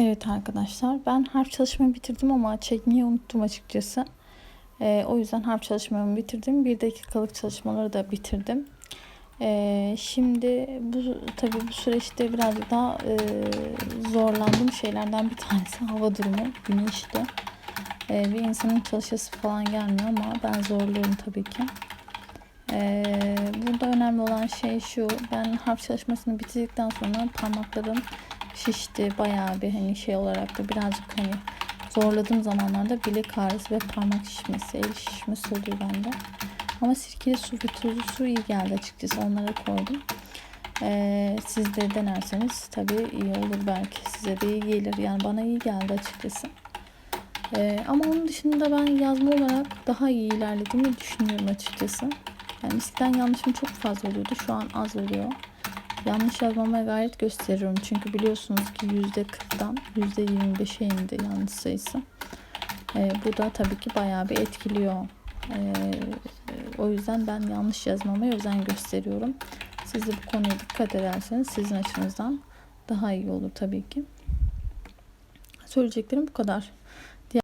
Evet arkadaşlar ben harf çalışmayı bitirdim ama çekmeyi unuttum açıkçası. Ee, o yüzden harf çalışmamı bitirdim. Bir dakikalık çalışmaları da bitirdim. Ee, şimdi bu tabii bu süreçte birazcık daha e, zorlandığım şeylerden bir tanesi hava durumu, güneşti. Ee, bir insanın çalışası falan gelmiyor ama ben zorluyorum tabii ki. Ee, burada önemli olan şey şu. Ben harf çalışmasını bitirdikten sonra parmaklarım şişti. Bayağı bir hani şey olarak da birazcık hani zorladığım zamanlarda bilek ağrısı ve parmak şişmesi, el şişmesi oluyor bende. Ama sirkeli su ve tuzlu su iyi geldi açıkçası. Onlara koydum. Ee, siz de denerseniz tabii iyi olur belki. Size de iyi gelir. Yani bana iyi geldi açıkçası. Ee, ama onun dışında ben yazma olarak daha iyi ilerlediğimi düşünüyorum açıkçası. Yani eskiden yanlışım çok fazla oluyordu. Şu an az oluyor. Yanlış yazmamaya gayret gösteriyorum. Çünkü biliyorsunuz ki %40'dan %25'e indi yanlış sayısı. Ee, bu da tabii ki bayağı bir etkiliyor. Ee, o yüzden ben yanlış yazmamaya özen gösteriyorum. Siz de bu konuya dikkat ederseniz sizin açınızdan daha iyi olur tabii ki. Söyleyeceklerim bu kadar.